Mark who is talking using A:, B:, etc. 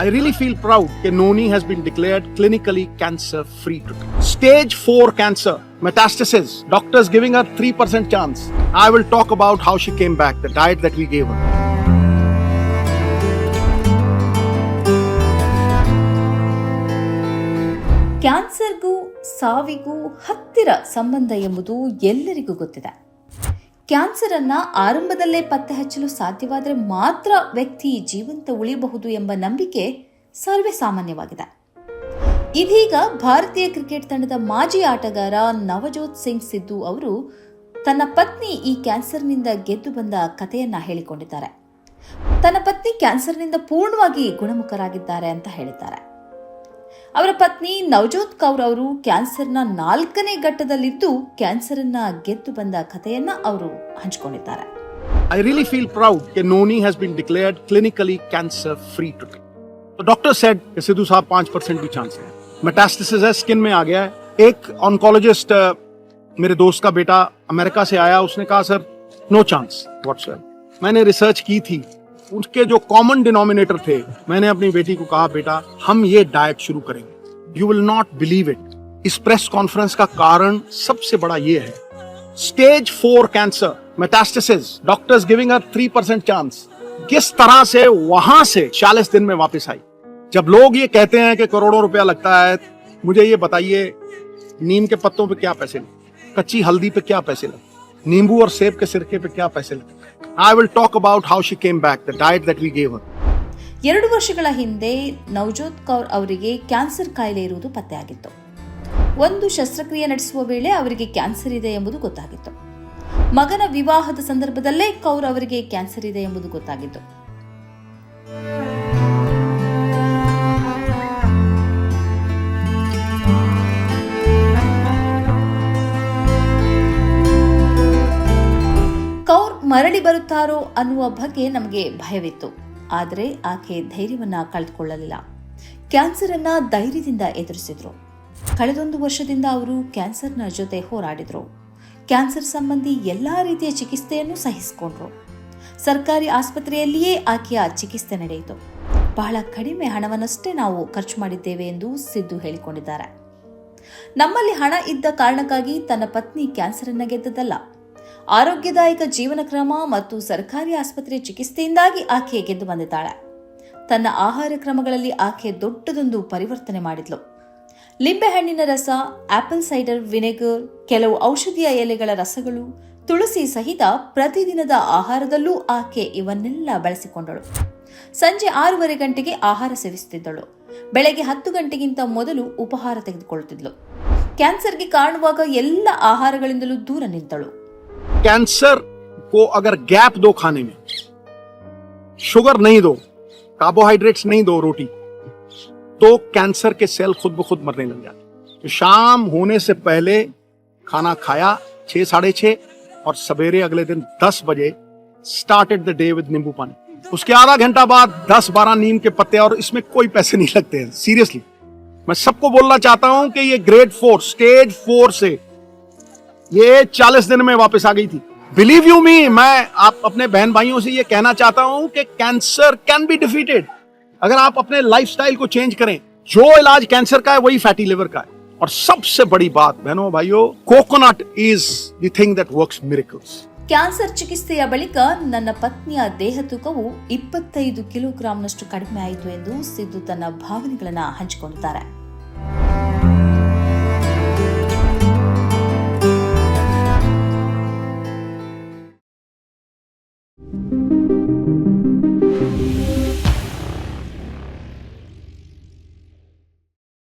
A: I really feel proud that Noni has been declared clinically cancer free today. Stage 4 cancer, metastasis. Doctors giving her 3% chance. I will talk about how she came back, the diet that we gave her.
B: ಕ್ಯಾನ್ಸರ್ಗೂ ಸಾವಿಗೂ ಹತ್ತಿರ ಸಂಬಂಧ ಎಂಬುದು ಎಲ್ಲರಿಗೂ ಗೊತ್ತಿದೆ cancer ಅನ್ನ ಆರಂಭದಲ್ಲೇ ಪತ್ತೆ ಹಚ್ಚಲು ಸಾಧ್ಯವಾದರೆ ಮಾತ್ರ ವ್ಯಕ್ತಿ ಜೀವಂತ ಉಳಿಯಬಹುದು ಎಂಬ ನಂಬಿಕೆ ಸರ್ವೇ ಸಾಮಾನ್ಯವಾಗಿದೆ. ಇದೀಗ ಭಾರತೀಯ ಕ್ರಿಕೆಟ್ ತಂಡದ ಮಾಜಿ ಆಟಗಾರ ನವಜೋತ್ ಸಿಂಗ್ ಸಿದ್ದು ಅವರು ತನ್ನ ಪತ್ನಿ ಈ ಕ್ಯಾನ್ಸರ್ನಿಂದ ಗೆದ್ದು ಬಂದ ಕಥೆಯನ್ನ ಹೇಳಿಕೊಂಡಿದ್ದಾರೆ. ತನ್ನ ಪತ್ನಿ ಕ್ಯಾನ್ಸರ್ನಿಂದ ಪೂರ್ಣವಾಗಿ ಗುಣಮುಖರಾಗಿದ್ದಾರೆ ಅಂತ ಹೇಳಿದ್ದಾರೆ. ಅವರ ಪತ್ನಿ ನವಜೋತ್ ಕೌರ್ ಅವರು ಕ್ಯಾನ್ಸರ್ನ ನಾಲ್ಕನೇ ಘಟ್ಟದಲ್ಲಿದ್ದು ಕ್ಯಾನ್ಸರ್ ಅನ್ನ ಗೆದ್ದು ಬಂದ ಕಥೆಯನ್ನ ಅವರು ಹಂಚಿಕೊಂಡಿದ್ದಾರೆ
A: I really feel proud that Noni has been declared clinically cancer free today. तो डॉक्टर सेड कि सिद्धू साहब पांच परसेंट भी चांस है मेटास्टिस है स्किन में आ गया है एक ऑन्कोलॉजिस्ट मेरे दोस्त का बेटा अमेरिका से आया उसने कहा सर नो चांस व्हाट्स मैंने रिसर्च की थी उसके जो कॉमन डिनोमिनेटर थे, मैंने अपनी बेटी को कहा, बेटा, हम ये डाइट शुरू करेंगे। You will not believe it इस प्रेस कॉन्फ्रेंस का कारण सबसे बड़ा ये है। Stage four cancer metastasis doctors giving three percent chance किस तरह से वहाँ से चालीस दिन में वापस आई? जब लोग ये कहते हैं कि करोड़ों रुपया लगता है, मुझे ये बताइए, नीम के पत्तों पे क्या पैसे लगे? कच्ची हल्दी पे क्या पैसे लगे? नींबू और सेब के सिरके पे क्या पैसे लगे? I will talk about how she came back the diet that we gave her
B: ಎರಡು ವರ್ಷಗಳ ಹಿಂದೆ ನವಜೋತ್ ಕೌರ್ ಅವರಿಗೆ ಕ್ಯಾನ್ಸರ್ ಕಾಯಿಲೆ ಇರುವುದು ಪತ್ತೆಯಾಗಿತ್ತು. ಒಂದು ಶಸ್ತ್ರಕ್ರಿಯೆ ನಡೆಸುವ ವೇಳೆ ಅವರಿಗೆ ಕ್ಯಾನ್ಸರ್ ಇದೆ ಎಂಬುದು ಗೊತ್ತಾಗಿತ್ತು. ಮಗನ ವಿವಾಹದ ಸಂದರ್ಭದಲ್ಲೇ ಕೌರ್ ಅವರಿಗೆ ಕ್ಯಾನ್ಸರ್ ಇದೆ ಎಂಬುದು ಗೊತ್ತಾಗಿತ್ತು. ಮರಳಿ ಬರುತ್ತಾರೋ ಅನ್ನುವ ಬಗ್ಗೆ ನಮಗೆ ಭಯವಿತ್ತು. ಆದರೆ ಆಕೆ ಧೈರ್ಯವನ್ನ ಕಳೆದುಕೊಳ್ಳಲಿಲ್ಲ. ಕ್ಯಾನ್ಸರ್ ಅನ್ನ ಧೈರ್ಯದಿಂದ ಎದುರಿಸಿದ್ರು. ಕಳೆದೊಂದು ವರ್ಷದಿಂದ ಅವರು ಕ್ಯಾನ್ಸರ್ನ ಜೊತೆ ಹೋರಾಡಿದ್ರು. ಕ್ಯಾನ್ಸರ್ ಸಂಬಂಧಿ ಎಲ್ಲಾ ರೀತಿಯ ಚಿಕಿತ್ಸೆಯನ್ನು ಸಹಿಸಿಕೊಂಡ್ರು. ಸರ್ಕಾರಿ ಆಸ್ಪತ್ರೆಯಲ್ಲಿಯೇ ಆಕೆಯ ಚಿಕಿತ್ಸೆ ನಡೆಯಿತು. ಬಹಳ ಕಡಿಮೆ ಹಣವನ್ನಷ್ಟೇ ನಾವು ಖರ್ಚು ಮಾಡಿದ್ದೇವೆ ಎಂದು ಸಿದ್ದು ಹೇಳಿಕೊಂಡಿದ್ದಾರೆ. ನಮ್ಮಲ್ಲಿ ಹಣ ಇದ್ದ ಕಾರಣಕ್ಕಾಗಿ ತನ್ನ ಪತ್ನಿ ಕ್ಯಾನ್ಸರ್ ಅನ್ನ ಗೆದ್ದದಲ್ಲ ಆರೋಗ್ಯದಾಯಕ ಜೀವನ ಕ್ರಮ ಮತ್ತು ಸರ್ಕಾರಿ ಆಸ್ಪತ್ರೆ ಚಿಕಿತ್ಸೆಯಿಂದಾಗಿ ಆಕೆ ಗೆದ್ದು ಬಂದಿದ್ದಾಳೆ. ತನ್ನ ಆಹಾರ ಕ್ರಮಗಳಲ್ಲಿ ಆಕೆ ದೊಡ್ಡದೊಂದು ಪರಿವರ್ತನೆ ಮಾಡಿದ್ಲು. ಲಿಂಬೆಹಣ್ಣಿನ ರಸ, ಆಪಲ್ ಸೈಡರ್ ವಿನೆಗರ್, ಕೆಲವು ಔಷಧಿಯ ಎಲೆಗಳ ರಸಗಳು, ತುಳಸಿ ಸಹಿತ ಪ್ರತಿದಿನದ ಆಹಾರದಲ್ಲೂ ಆಕೆ ಇವನ್ನೆಲ್ಲ ಬಳಸಿಕೊಂಡಳು. ಸಂಜೆ ಆರೂವರೆ ಗಂಟೆಗೆ ಆಹಾರ ಸೇವಿಸುತ್ತಿದ್ದಳು. ಬೆಳಗ್ಗೆ ಹತ್ತು ಗಂಟೆಗಿಂತ ಮೊದಲು ಉಪಹಾರ ತೆಗೆದುಕೊಳ್ಳುತ್ತಿದ್ಲು. ಕ್ಯಾನ್ಸರ್ಗೆ ಕಾರಣವಾಗ ಎಲ್ಲ ಆಹಾರಗಳಿಂದಲೂ ದೂರ ನಿಂತಳು.
A: कैंसर को अगर गैप दो खाने में, शुगर नहीं दो कार्बोहाइड्रेट्स नहीं दो रोटी तो कैंसर के सेल खुद ब खुद मरने लग जाते तो शाम होने से पहले खाना खाया छह साढ़े छह और सवेरे अगले दिन दस बजे स्टार्टेड द डे विद नींबू पानी। उसके आधा घंटा बाद दस, बारह नीम के पत्ते और इसमें कोई पैसे नहीं लगते हैं। सीरियसली मैं सबको बोलना चाहता हूँ कि ये ग्रेड फोर स्टेज फोर से ये चालीस दिन में वापस आ गई थी बिलीव यू मी मैं आप अपने बहन भाइयों से ये कहना चाहता हूं कि कैंसर कैन बी डिफीटेड अगर आप अपने लाइफस्टाइल को चेंज करें जो इलाज कैंसर का है वही फैटी लिवर का है और सबसे बड़ी बात बहनों भाइयों coconut is the thing that works miracles
B: cancer ಚಿಕಿತ್ಸೆಯ ಬಳಿಕ ನನ್ನ ಪತ್ನಿಯ ದೇಹ ತೂಕವು ಇಪ್ಪತ್ತೈದು ಕಿಲೋಗ್ರಾಂನಷ್ಟು ಕಡಿಮೆ ಆಯಿತು ಎಂದು ಸಿದ್ದು ತನ್ನ ಭಾವನೆಗಳನ್ನ ಹಂಚಿಕೊಂಡಿದ್ದಾರೆ